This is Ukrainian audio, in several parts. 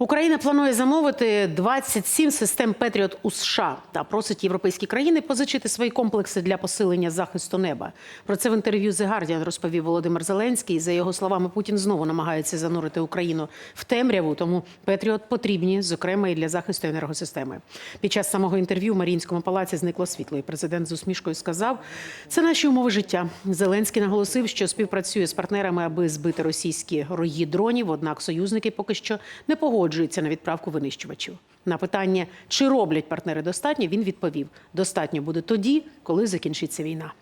Україна планує замовити 27 систем Петріот у США та просить європейські країни позичити свої комплекси для посилення захисту неба. Про це в інтерв'ю The Guardian розповів Володимир Зеленський. За його словами, Путін знову намагається занурити Україну в темряву. Тому Петріот потрібні, зокрема, і для захисту енергосистеми. Під час самого інтерв'ю в Маріїнському палаці зникло світло. І президент з усмішкою сказав: це наші умови життя. Зеленський наголосив, що співпрацює з партнерами, аби збити російські рої дронів. Однак союзники поки що не погоджуються на відправку винищувачів. На питання, чи роблять партнери достатньо, він відповів: достатньо буде тоді, коли закінчиться війна.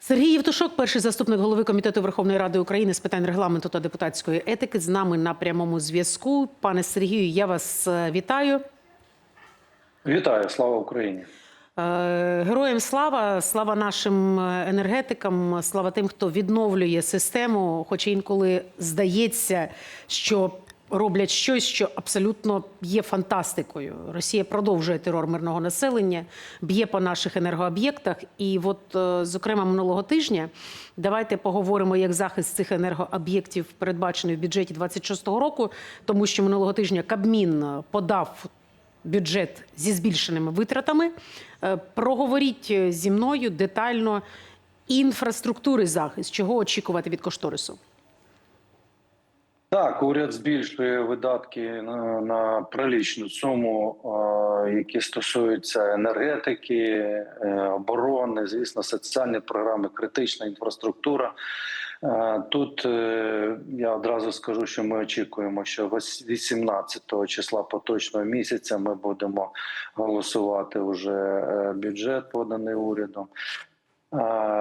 Сергій Євтушок, перший заступник голови комітету Верховної Ради України з питань регламенту та депутатської етики, з нами на прямому зв'язку. Пане Сергію, я вас е, вітаю. Вітаю, слава Україні. Е, Героям слава, слава нашим енергетикам, слава тим, хто відновлює систему. Хоч інколи здається, що роблять щось, що абсолютно є фантастикою. Росія продовжує терор мирного населення, б'є по наших енергооб'єктах. І от, е, зокрема, минулого тижня давайте поговоримо, як захист цих енергооб'єктів передбачений в бюджеті 26-го року, тому що минулого тижня Кабмін подав бюджет зі збільшеними витратами. Е, Проговоріть зі мною детально інфраструктури захист, чого очікувати від кошторису. Так, уряд збільшує видатки на, на прилічну суму, е, які стосуються енергетики, е, оборони, звісно, соціальні програми, критична інфраструктура. Е, Тут е, я одразу скажу, що ми очікуємо, що вось 18 числа поточного місяця ми будемо голосувати вже е, бюджет, поданий урядом.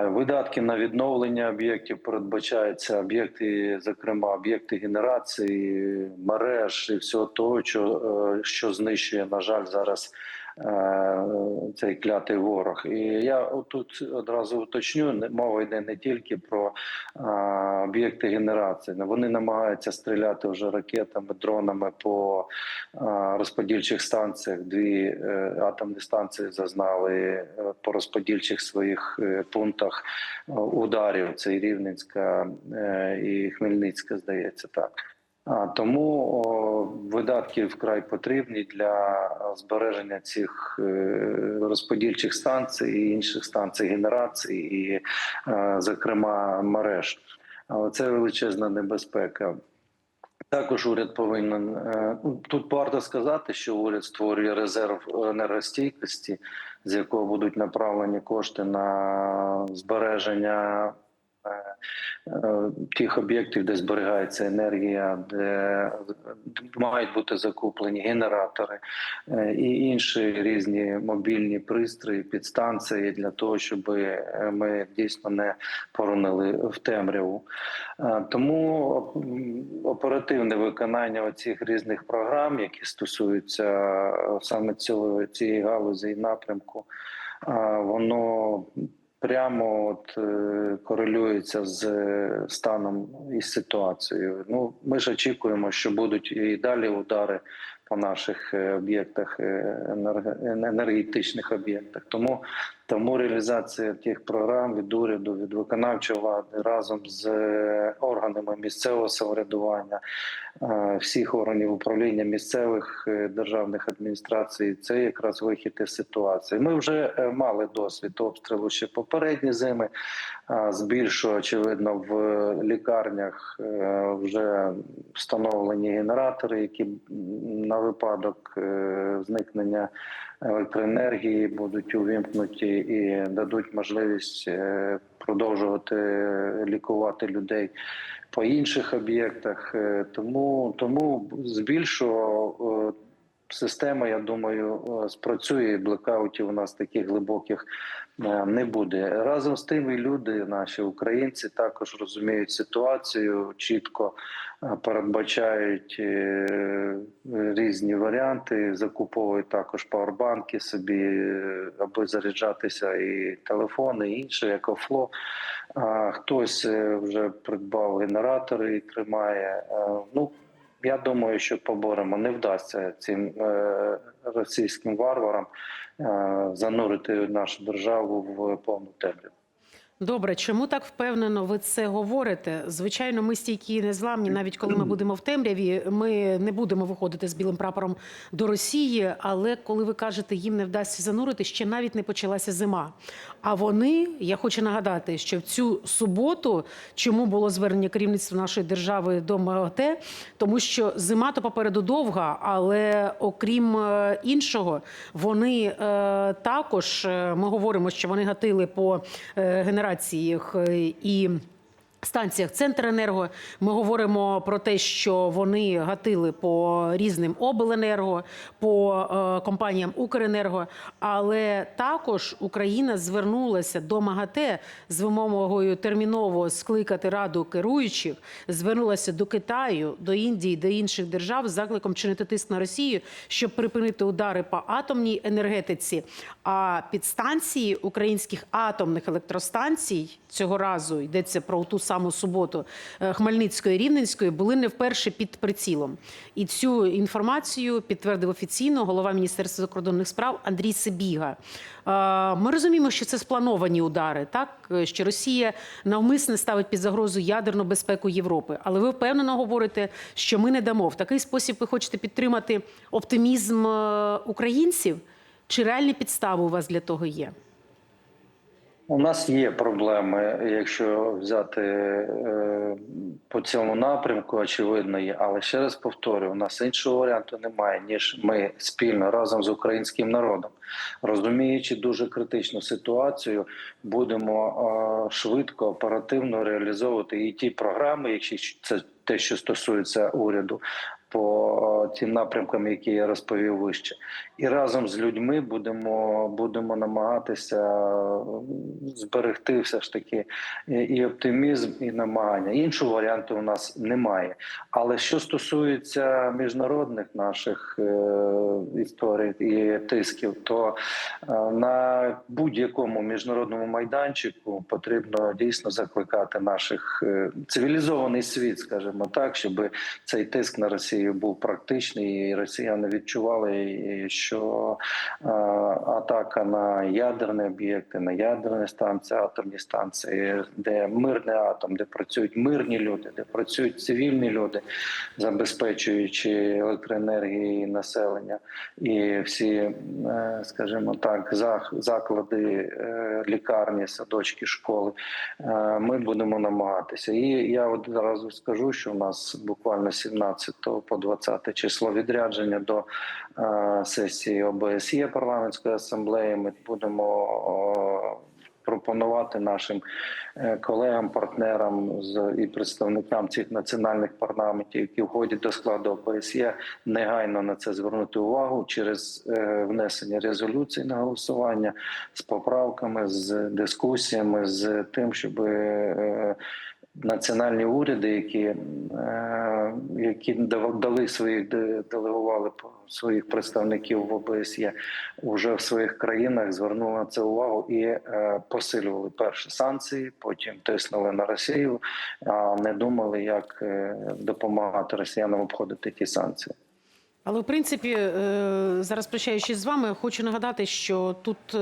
Видатки на відновлення об'єктів передбачаються об'єкти, зокрема об'єкти генерації, мереж і всього того, що, що знищує, на жаль, зараз цей клятий ворог. І я тут одразу уточню: мова йде не тільки про об'єкти генерації. Вони намагаються стріляти вже ракетами, дронами по а, розподільчих станціях. Дві е, атомні станції зазнали е, по розподільчих своїх е, пунктах е, ударів. Це і Рівненська е, і Хмельницька, здається, так. Тому видатки вкрай потрібні для збереження цих е, розподільчих станцій і інших станцій генерації, і, е, зокрема, мереж. Це величезна небезпека. Також уряд повинен е, ну, тут варто сказати, що уряд створює резерв енергостійкості, з якого будуть направлені кошти на збереження тих об'єктів, де зберігається енергія, де мають бути закуплені генератори е, і інші різні мобільні пристрої, підстанції для того, щоб е, ми дійсно не порунили в темряву. Е, Тому оперативне виконання оцих різних програм, які стосуються е, саме цього цієї галузі і напрямку, е, воно прямо от е, корелюється з е, станом і ситуацією. Ну ми ж очікуємо, що будуть і далі удари по наших е, об'єктах е, енергетичних об'єктах. Тому тому реалізація тих програм від уряду, від виконавчої влади разом з е, органами місцевого самоврядування, всіх органів управління місцевих державних адміністрацій, це якраз вихід із ситуації. Ми вже мали досвід обстрілу ще попередні зими. А, Збільшую, очевидно, в лікарнях вже встановлені генератори, які м, на випадок е, зникнення електроенергії будуть увімкнуті і дадуть можливість е, продовжувати лікувати людей по інших об'єктах. Е, Тому тому збільшував. Система, я думаю, е, спрацює блекаутів у нас таких глибоких е, не буде. Разом з тим, і люди, наші українці, також розуміють ситуацію, чітко е, передбачають різні варіанти, закуповують також павербанки собі, аби заряджатися, і телефони, і інше, як офло. Хтось вже придбав генератори і тримає. Ну я думаю, що поборемо. Не вдасться цим е, російським варварам е, занурити нашу державу в повну темряву. Добре, чому так впевнено ви це говорите? Звичайно, ми стійкі і незламні, навіть коли ми будемо в темряві, ми не будемо виходити з білим прапором до Росії. Але коли ви кажете, їм не вдасться занурити, ще навіть не почалася зима. А вони, я хочу нагадати, що в цю суботу, чому було звернення керівництва нашої держави до МАГАТЕ, тому що зима то попереду довга, але окрім е, іншого, вони е, також е, ми говоримо, що вони гатили по е, генераціях е, і. Станціях Центренерго ми говоримо про те, що вони гатили по різним обленерго, по е, компаніям Укренерго. Але також Україна звернулася до МАГАТЕ з вимогою терміново скликати раду керуючих, звернулася до Китаю, до Індії, до інших держав з закликом чинити тиск на Росію, щоб припинити удари по атомній енергетиці. А підстанції українських атомних електростанцій цього разу йдеться про ту саму суботу е, Хмельницької Рівненської, були не вперше під прицілом. І цю інформацію підтвердив офіційно голова Міністерства закордонних справ Андрій Сибіга. Е, Ми розуміємо, що це сплановані удари, так е, що Росія навмисне ставить під загрозу ядерну безпеку Європи. Але ви впевнено говорите, що ми не дамо. В такий спосіб ви хочете підтримати оптимізм українців? Чи реальні підстави у вас для того є? У нас є проблеми, якщо взяти е, по цьому напрямку, очевидно є. Але ще раз повторюю, у нас іншого варіанту немає, ніж ми спільно разом з українським народом, розуміючи дуже критичну ситуацію, будемо е, швидко, оперативно реалізовувати і ті програми, якщо це те, що стосується уряду. По тим напрямкам, які я розповів вище, і разом з людьми будемо будемо намагатися зберегти все ж таки і- і оптимізм, і намагання. Іншого варіанту у нас немає. Але що стосується міжнародних наших е, історій і тисків, то е, на будь-якому міжнародному майданчику потрібно дійсно закликати наших е, цивілізований світ, скажімо так, щоб цей тиск на Росію був практичний, і росіяни відчували, що е, атака на ядерні об'єкти, на ядерні станції, атомні станції, де мирний атом, де працюють мирні люди, де працюють цивільні люди, забезпечуючи електроенергії населення, і всі, е, скажімо так, зах- заклади, е, лікарні, садочки, школи. Ми будемо намагатися. І я от зразу скажу, що у нас буквально 17 по 20 число відрядження до е, сесії ОБСЄ парламентської асамблеї. Ми будемо пропонувати нашим е, колегам, партнерам з і представникам цих національних парламентів, які входять до складу ОБСЄ, негайно на це звернути увагу через е, внесення резолюцій на голосування з поправками, з дискусіями, з тим, щоб національні уряди, які, е, які дали своїх делегували своїх представників в ОБСЄ вже в своїх країнах, звернули на це увагу і е, посилювали перші санкції, потім тиснули на Росію, а не думали, як е, допомагати росіянам обходити ті санкції. Але в принципі, е, зараз прощаючись з вами, хочу нагадати, що тут е,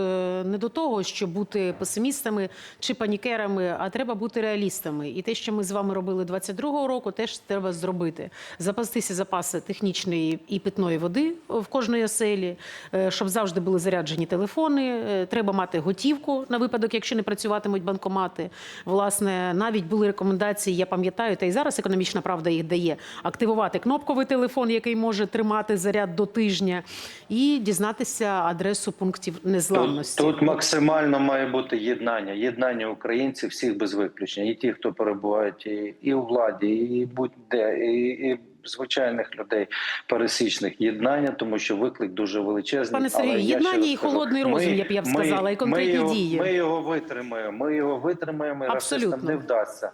не до того, щоб бути песимістами чи панікерами, а треба бути реалістами. І те, що ми з вами робили 22-го року, теж треба зробити. Запастися запаси технічної і питної води в кожної оселі, е, щоб завжди були заряджені телефони. Треба мати готівку на випадок, якщо не працюватимуть банкомати. Власне, навіть були рекомендації, я пам'ятаю, та й зараз економічна правда їх дає активувати кнопковий телефон, який може тримати заряд до тижня, і дізнатися адресу пунктів незламності. Тут, тут максимально має бути єднання, єднання українців всіх без виключення, і ті, хто перебувають і, і у владі, і будь-де, і, і звичайних людей пересічних єднання, тому що виклик дуже величезний. Пане Сергію, єднання і холодний розум, я б- я б сказала, і конкретні ми його, дії. Ми його витримаємо. Ми його витримаємо, і Абсолютно. расистам не вдасться.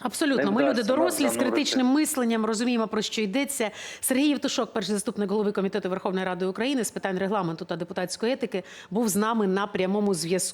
Абсолютно, ми люди дорослі з критичним мисленням, розуміємо про що йдеться. Сергій Євтушок, перший заступник голови комітету Верховної Ради України з питань регламенту та депутатської етики, був з нами на прямому зв'язку.